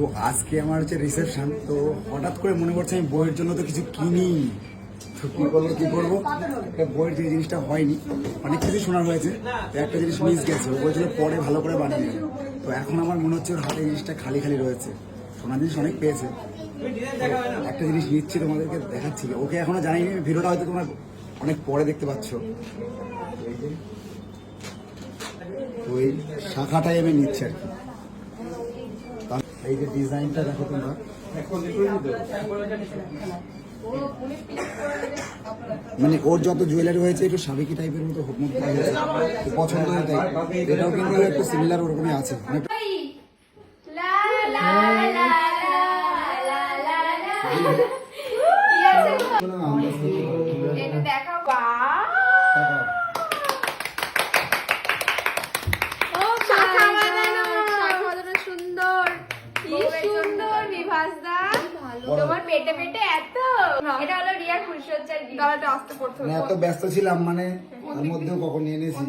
তো আজকে আমার হচ্ছে রিসেপশন তো হঠাৎ করে মনে করছে আমি বইয়ের জন্য তো কিছু কিনি। তো কি করব কি করব? একটা বইয়ের যে জিনিসটা হয়নি, অনেক কিছু শোনার হয়েছে। তো একটা জিনিস মিস গেছে, ও বলছিল পরে ভালো করে বানিয়ে তো এখন আমার মনে হচ্ছে ওর হাতে জিনিসটা খালি খালি রয়েছে। সোনার জিনিস অনেক পেয়েছে। একটা জিনিস নিচ্ছি তোমাদেরকে, দেখাচ্ছি। ওকে এখনও জানিনি ভিডিওটা হয়তো তোমরা অনেক পরে দেখতে পাচ্ছ। এই শাখাটাই আমি নিচ্ছি আর কি। এই যে ডিজাইনটা দেখো তোমরা। মানে ওর যত জুয়েলারি হয়েছে একটু সাবেকি টাইপের মতো মধ্যে হয়েছে পছন্দ হয় তাই। এটাও কিন্তু একটু সিমিলার ওরকমই আছে। মানে? এটা দেখাও বাহ! ও শাখা বাঁধানো। সুন্দর কি সুন্দর বিভাসদা। তোমার পেটে পেটে এত? এটা হলো gift। গলাটা আস্তে পড়তে এত ব্যস্ত ছিলাম মানে তার মধ্যেও কখন নিয়ে নিয়েছি।